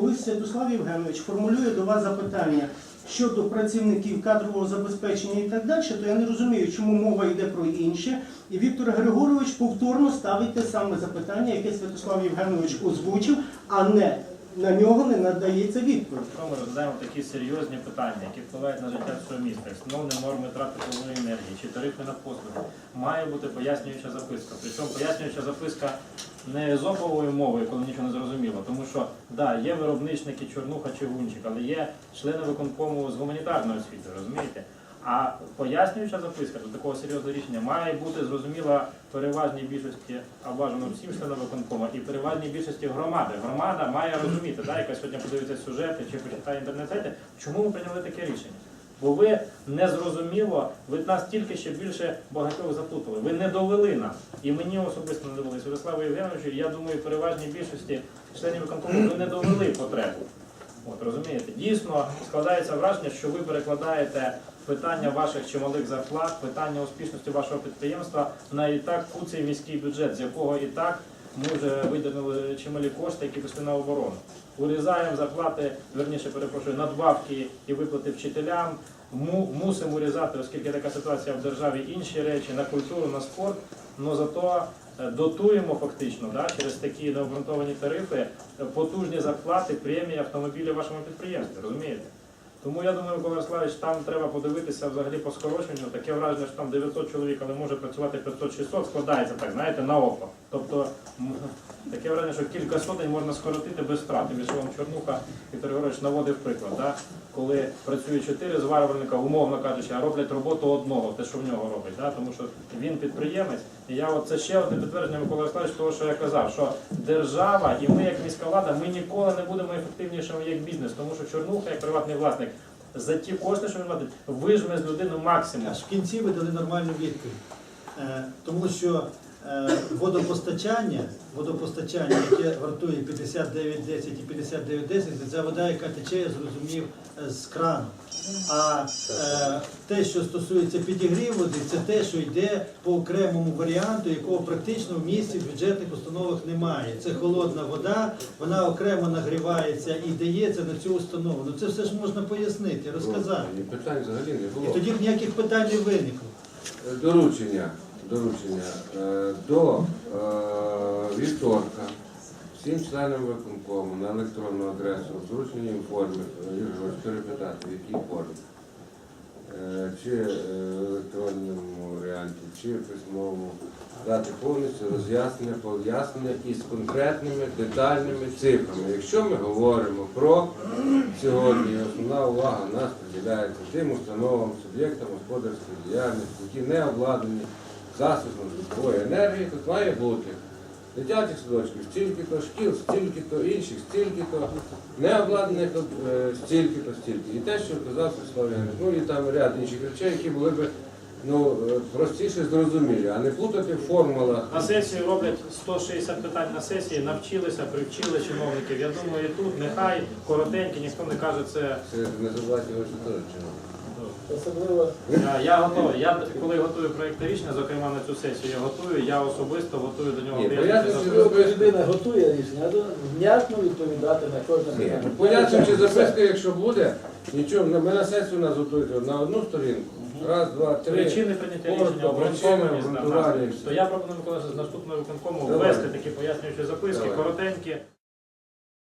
Коли Святослав Євгенович формулює до вас запитання щодо працівників кадрового забезпечення і так далі, то я не розумію, чому мова йде про інше. І Віктор Григорович повторно ставить те саме запитання, яке Святослав Євгенович озвучив, а не на нього не надається відповідь. Якщо ми розглядаємо такі серйозні питання, які впливають на життя всього міста, як встановлення норми трати теплової енергії чи тарифи на послуги, має бути пояснююча записка. Причому пояснююча записка не зоповою мовою, коли нічого не зрозуміло, тому що да, є виробничники Чорнуха чи Гунчик, але є члени виконкому з гуманітарної освіти, розумієте? А пояснююча записка до такого серйозного рішення має бути зрозуміла переважній більшості, а бажано всім членам виконкома і переважній більшості громади. Громада має розуміти, да, яка сьогодні подивиться сюжети чи почитає інтернет-сайти, чому ми прийняли таке рішення. Бо ви незрозуміло, ви нас тільки ще більше багатьох заплутали. Ви не довели нас. І мені особисто не довели. Святославу Євгеновичу, я думаю, переважній більшості членів виконкому ви не довели потребу. От розумієте, дійсно складається враження, що ви перекладаєте питання ваших чималих зарплат, питання успішності вашого підприємства на і так куций міський бюджет, з якого і так ми вже виділили чималі кошти, які пішли на оборону. Урізаємо зарплати, верніше перепрошую, надбавки і виплати вчителям. Му- Мусимо урізати, оскільки така ситуація в державі, інші речі на культуру, на спорт. але зато е, дотуємо фактично да, через такі необґрунтовані тарифи е, потужні зарплати, премії автомобілів вашому підприємстві. Розумієте? Тому я думаю, Микола Ярославович, там треба подивитися взагалі по скороченню. Таке враження, що там 900 чоловік, але може працювати 500-600, складається так, знаєте, на око. Тобто таке враження, що кілька сотень можна скоротити без втрат. Тим, що вам Чорнуха Віктор Григорович наводив приклад, да? коли працює чотири зварювальника, умовно кажучи, а роблять роботу одного, те, що в нього робить. Да? Тому що він підприємець. І я от це ще одне підтвердження Микола Ярославович того, що я казав, що держава і ми, як міська влада, ми ніколи не будемо ефективнішими як бізнес, тому що Чорнуха, як приватний власник, за ті кошти, що він платить, вижме з людини максимум. Аж в кінці ви дали нормальну відповідь. Е, Тому що водопостачання, водопостачання, яке вартує 59,10 і 59,10, це вода, яка тече, я зрозумів, е, з крану. А е, те, що стосується підігрів води, це те, що йде по окремому варіанту, якого практично в місті в бюджетних установах немає. Це холодна вода, вона окремо нагрівається і дається на цю установу. Ну це все ж можна пояснити, розказати. І питань взагалі не І тоді б ніяких питань не виникло. Доручення, доручення е, до е, вівторка всім членам виконкому на електронну адресу їм формі е, перепитати, в якій формі. Чи в електронному варіанті, чи письмовому, дати повністю роз'яснення, пояснення із конкретними детальними цифрами. Якщо ми говоримо про сьогодні, основна увага нас приділяється тим установам, суб'єктам господарської діяльності, які не обладнані засобами теплової енергії, тут має бути дитячих садочків, стільки-то шкіл, стільки-то інших, стільки-то не обладнаних е, стільки-то, стільки. І те, що казав Святослав ну і там ряд інших речей, які були б ну, е, простіше зрозумілі, а не плутати в формулах. На сесії роблять 160 питань на сесії, навчилися, привчили чиновників. Я думаю, і тут нехай коротенькі, ніхто не каже це. Це не забувати його що теж чином. Особливо Я, я готовий. Я коли готую проєкт рішення, зокрема на цю сесію, я готую. Я особисто готую до нього записки. людина готує рішення, то внятно відповідати на кожне питання. ну, Пояснюючи записка, якщо буде, нічого, ми на сесію нас готують на одну сторінку. Раз, два, три. Причини прийняття рішення обґрунтовані, обґрунтування. То я пропоную Микола, з наступного виконкому ввести такі пояснюючі записки, коротенькі.